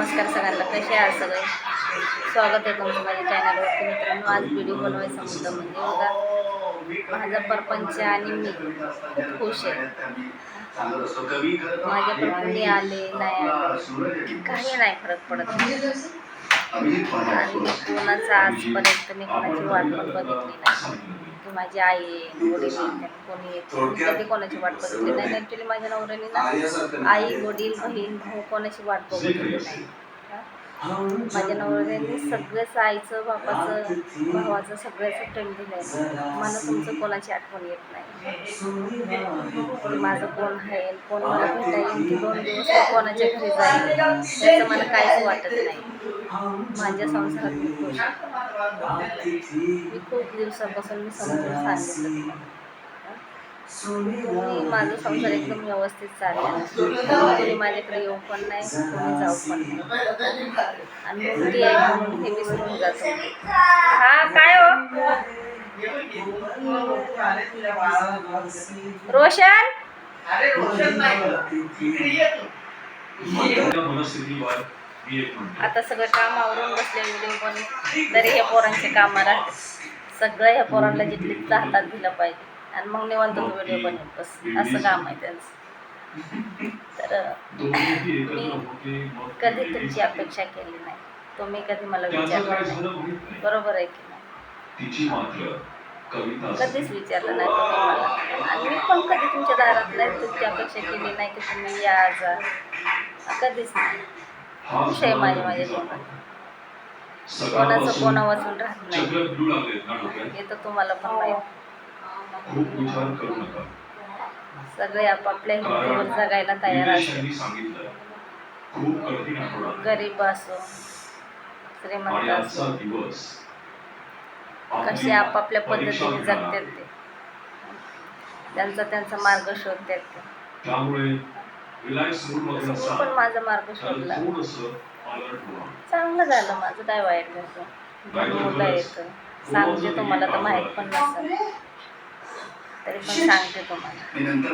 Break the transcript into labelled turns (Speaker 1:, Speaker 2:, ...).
Speaker 1: नमस्कार सगळ्यांना कसे आहात सगळे? स्वागत आहे तुमचं माझ्या चॅनलवरती. मित्रांनो आज व्हिडिओ बनवायचा मुद्दा म्हणजे बघा माझा परपंच आणि मी खूप खुश आहे. माझ्या कुणी आले नाही आले काही नाही फरक पडत. आणि कोणाचा आजपर्यंत मी कोणाची वाट पण बघितली नाही. की माझी आई आहे वडील कोणी येते कधी कोणाची वाट बघितली नाही. ॲक्च्युली माझ्या नवऱ्याने ना आई वडील बहीण भाऊ कोणाची वाट बघितली नाही. माझ्या नवऱ्याने सगळंच आईचं बापाचं भावाचं सगळ्याचं टाईम दिलं आहे मला तुमचं कोणाची आठवण येत नाही. माझं कोण आहे कोण मला भेटा येईल की दोन दिवस कोणाच्या घरी जाईल त्याचं मला काहीच वाटत नाही. माझ्या संसारात मी खूप दिवसापासून मी समजून सांगितलं तुम्ही माझं संसार एकदम व्यवस्थित चालला. कोणी माझ्याकडे येऊ पण नाही कोणी जाऊ पण नाही. आणि मुलगी आहे? म्हणून हे विसरून जातो. हा काय हो? रोशन?
Speaker 2: अरे रोशन नाही. इकडे ये तू.
Speaker 3: मनस्थितीवर मी एक म्हणतो.
Speaker 1: आता सगळं काम आवरून बसले व्हिडिओ पण. तरी हे पोरांचे काम राहते सगळं ह्या पोरांना जिथले तिथं हातात दिलं पाहिजे. आणि मग निवांत व्हिडिओ बनवत बस. असं काम आहे त्यांचं. तर मी कधी तुमची अपेक्षा केली नाही. तुम्ही कधी मला विचारलं बरोबर आहे की नाही? कधीच विचारलं नाही तुम्ही मला. आणि मी पण कधी तुमच्या दारात नाही तुमची अपेक्षा केली नाही की तुम्ही या जा कधीच नाही.
Speaker 3: हा
Speaker 1: विषय
Speaker 3: सगळा
Speaker 1: माझे माझे
Speaker 3: कविता.
Speaker 1: कोणाचं कोणा वाचून राहत नाही. हे तर तुम्हाला पण माहिती.
Speaker 3: खूप विचार करू नका.
Speaker 1: सगळे आपापल्या
Speaker 3: कारण
Speaker 1: जगायला तयार
Speaker 3: यांनी सांगितलं खूप कठीण आठवडा
Speaker 1: गरीब असो श्रीमंत
Speaker 3: आणि
Speaker 1: असो.
Speaker 3: दिवस
Speaker 1: कसे आपापल्या
Speaker 3: परीक्षा
Speaker 1: पद्धतीने
Speaker 3: घेणार.
Speaker 1: जगतात
Speaker 3: आहे.
Speaker 1: ते. त्यांचा त्यांचा मार्ग शोधतात ते.
Speaker 3: त्यामुळे रिलॅक्स मूडमध्ये
Speaker 1: मी
Speaker 3: असाल
Speaker 1: पण माझा मार्ग शोधला.
Speaker 3: थोडंसं अलर्ट व्हा.
Speaker 1: चांगलं झालं माझं काय वाईट झालं मुलं येतं. सांगते तुम्हाला तर माहीत पण नसेल तरी पण सांगते तुम्हाला